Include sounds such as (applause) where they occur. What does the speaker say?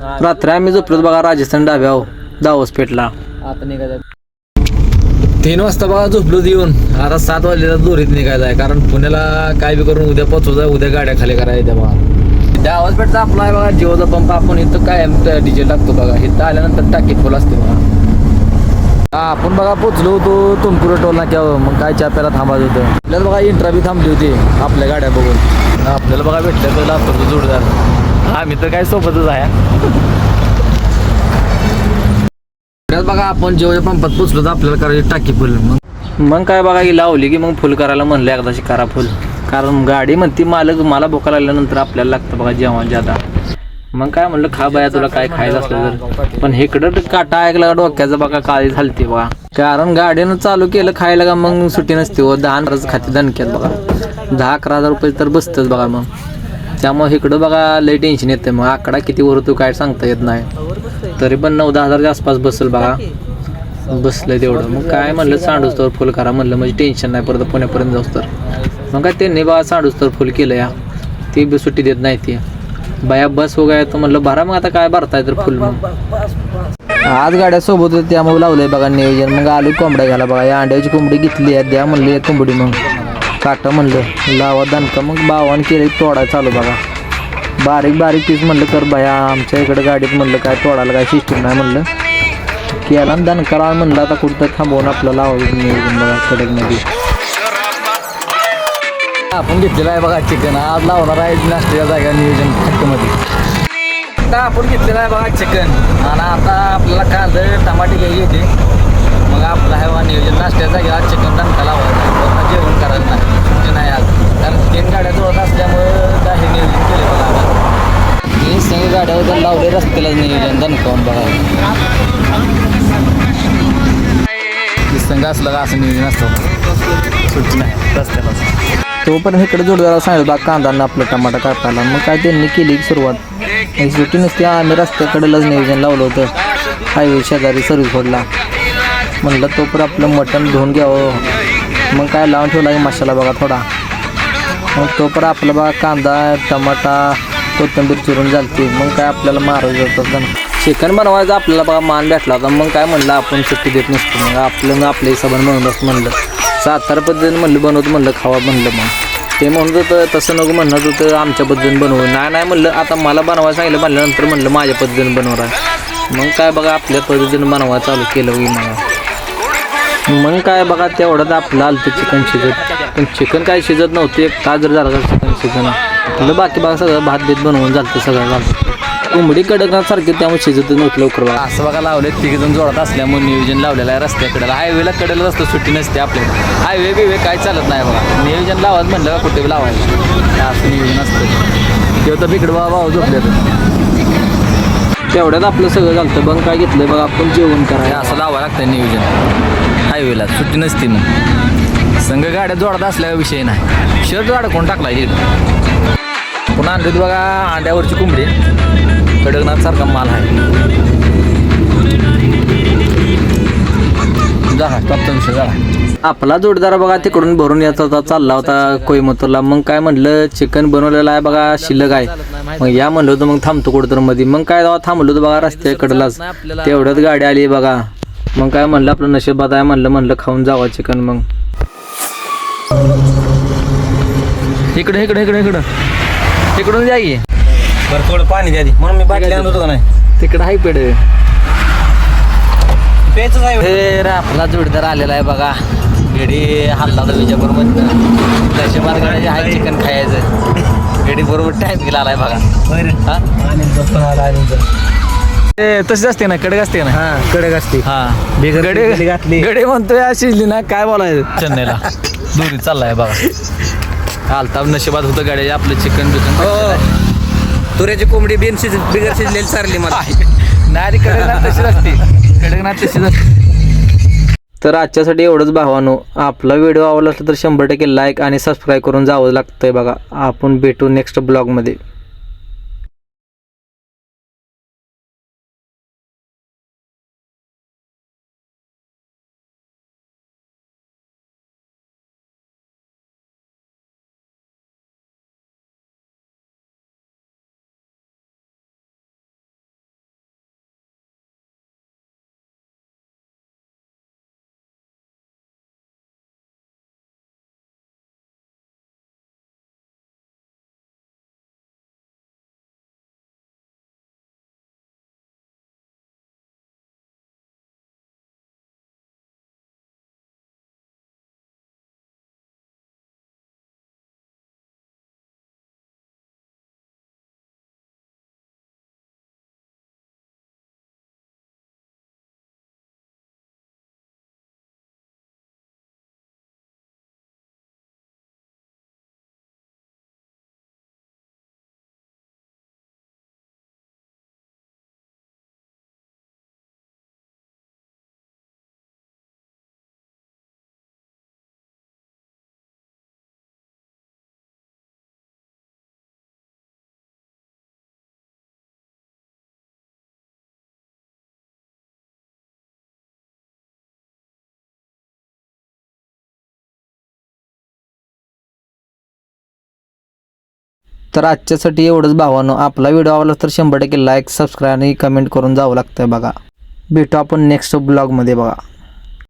रात्री आम्ही झोपलो बघा राजस्थान डाव्याव दावस पेठला. आता निघायचं. तीन वाजता बघा झोपलो येऊन. आता सात वाजलेला दोरीत निघायचं आहे कारण पुण्याला काय बी करून उद्या पोचवायचं उद्या गाड्या खाली करायच्या बघा. त्या आवाज पेठचा आपला आहे बघा जिओचा पंप आपण इथं काय डिझेल टाकतो बघा. इथं आल्यानंतर टाकी फुल असते बघा. हा, आपण बघा पोचलो होतो तुमकुर टोल नाक्यावर मग काय प्यायला थांबायचं होतं. आपल्याला बघा इंटरव्ह्यू थांबली होती आपल्या गाड्या बघून. आपल्याला बघा भेटलं तर जोडदार हा मी तर काय सोबतच आहे. बघा आपण जेव्हा पंपात पोचलो तर आपल्याला करायची टाकी फुल. मग मग काय बघा ही लावली की मग फुल करायला म्हणलं एकदाशी करा फुल. कारण गाडी म्हणती मालक मला भोका लागल्यानंतर आपल्याला लागतं बघा जेवण ज्यादा. मग काय म्हणलं खा बाया तुला काय खायचं असलं तर. पण इकडं काटा ऐकला डोक्याचा बघा काळी झालती बघा. कारण गाडीनं चालू केलं खायला का मग सुट्टी नसते व दहा खाते दणक्यात बघा. दहा अकरा हजार रुपये तर बसतंच बघा मग. त्यामुळे इकडं बघा लई टेन्शन येते मग आकडा किती वर काय सांगता येत नाही. तरी पण नऊ दहा हजारच्या आसपास बसेल बघा. बसलं तेवढं. मग काय म्हणलं सांडूस तर फुल करा म्हणलं. म्हणजे टेन्शन नाही. परत पुण्यापर्यंत जाऊस तर. मग काय त्यांनी बघा सांडूस तर फुल केलं या ती बी सुट्टी देत नाही ती. बाया बस हो वगैरे तर म्हणलं भरा मग आता काय भरताय तर फुल मग. आज गाड्या सोबत त्यामुळे लावलंय बघा नियोजन. मग आलू कोंबड्या घ्यायला बघा. या अंड्याची कोंबडी घेतली आहे. द्या म्हणली कोंबडी मग. काटा म्हणलं. लावा दणका मग बावान केली तोडा चालू बघा. बारीक बारीक पीस म्हणलं कर बाया आमच्या इकडे गाडीत म्हणलं काय तोडायला काय सिस्टीम नाही म्हणलं. केला आणि दणकाला म्हणलं आता कुठं थांबवून आपलं लावायचं नियोजन बघा कडकमध्ये. आपण घेतलेलं आहे बघा चिकन. आज लावणार आहे नाश्त्याच्या जागा नियोजन आता आपण घेतलेलं आहे बघा चिकन. आणि आता आपल्याला कांदा टमाटे घ्यायची होती मग आपलं आहे बघा नियोजन नाश्त्याच्या जागेला आज चिकन दणका लावायचं पूर्ण जेवण करायला नाही सुट्टी नाही आज कारण तीन गाड्या जोडत असल्यामुळं काय हे नियोजन केले बघा आपण तीन सगळे गाड्या वगैरे लावले रस्त्याला नियोजन दणकावून बघा. संघ असलं का असं नियोजन असतं? सुट्टी नाही. रस्त्याला तो पण इकडे जोडदार सांगितलं बा कांदा आपलं टमाटा कापायला. मग काय त्यांनी केली सुरुवात? सुट्टी नसते आम्ही रस्त्याकडेलाच नियोजन लावलं होतं. हायवे शेजारी सर्व्हिस रोडला म्हणलं तो पण आपलं मटण धुवून घ्यावं. मग काय लावून ठेवला की मसाला बघा थोडा. मग तो पण आपला बघा कांदा टमाटा कोथिंबीर चिरून झालती. मग काय आपल्याला मारायचं होतं चिकन बनवायचं आपल्याला बघा मान भेटला होता. मग काय म्हणलं आपण सुट्टी देत नसतो. मग आपलं आपल्या हिशोबाने म्हणूनच म्हणलं. सातारा पद्धतीने म्हणलं बनवतो म्हणलं खावा म्हणलं मग. ते म्हणत होतं तसं नको म्हणत होतं आमच्या पद्धतीने बनवू. नाही नाही म्हणलं आता मला बनवायला सांगितलं म्हणल्यानंतर म्हणलं माझ्या पद्धतीने बनवणार मग काय बघा आपल्या पद्धतीने बनवा चालू केलं की मला मग काय बघा तेवढंच आपलं आलं ते चिकन शिजत. पण चिकन काय शिजत नव्हतं एक तास जर झालं का चिकन शिजणं. म्हणलं बाकी बघा सगळं भात बीत बनवून झालं सगळं झालं कोंबडी कडकसारखे त्यामुळे शिजत नव्हतं लवकर बघा असं बघा लावले तिघ जण जोरात असल्यामुळे नियोजन लावलेलं आहे रस्त्याकडे हायवेला कडेला रस्ता सुट्टी नसते आपल्याकडे हायवे बिवे काय चालत नाही बघा. नियोजन लावायचं म्हणलं का कुठे लावायचं. असं नियोजन असतं. तेव्हा तर बिकडं बाबा भाऊ झोपले तेवढ्यात आपलं सगळं झालं मग काय घेतलं बघा आपण जेवण करायला. असं लावावं लागतं नियोजन. हायवेला सुट्टी नसते मग संघ गाड्या जोडत असल्या विषय नाही. शर्ट अडकून टाकला पुन्हा आणली होती बघा अंड्यावरची कोंबडी. कडकनाथ सारखा माल आहे. जा टॉपचा विषय झाला आपला जोडदार बघा तिकडून भरून याचा होता चालला होता कोईमतूरला. मग काय म्हणलं चिकन बनवलेलं आहे बघा शिल्लक आहे. मग या म्हणलं होतं मग थांबतो कुठं मध्ये मग काय थांबलो होतं बघा रस्त्याकडलाच. तेवढ्यात गाडी आली बघा. मग काय म्हणलं आपलं नशीबात आहे म्हणलं म्हणलं खाऊन जावा चिकन मग. इकडे इकडे इकडे इकडं. इकडून जा की बरं थोडं पाणी द्या आधी. म्हणून मी बाटली आणत होतो का नाही? तिकडं हाय पेड पेच आहे हे रे आपला जोडीदार आलेला आहे बघा. गेडी हल्ला होता विजापूर मधनं त्याच्या मार्गाने हाय चिकन खायचं. गेडी बरोबर टाइम गेला आलाय बघा. हा? ते तशीच असते ना कडक असते ना? हा कडक असते. हा. बिगर गडे शिजलेली घातली. गडे म्हणतोय शिजली ना काय बोलायचं? चेन्नईला. (laughs) दोरी चाललाय बघा. आलताब नशिबात होतं गाड्या आपलं चिकन बिकन तुऱ्याची कोंबडी बिन शिज बिगर शिजलेली चारली मला. नाही कडकनाथ तशीच असते. कडकनाथ तशीच असते. तर आजच्यासाठी एवढंच भावानो. आपला व्हिडिओ आवडला असला तर शंभर टक्के लाईक आणि सबस्क्राईब करून जावं लागतंय बघा. आपण भेटू नेक्स्ट ब्लॉगमध्ये तर आजच्यासाठी एवढंच भावानं. आपला व्हिडिओ आवडला तर शंभर टक्के लाईक सबस्क्राईब आणि कमेंट करून जावं लागतंय बघा. भेटू आपण नेक्स्ट ब्लॉगमध्ये बघा.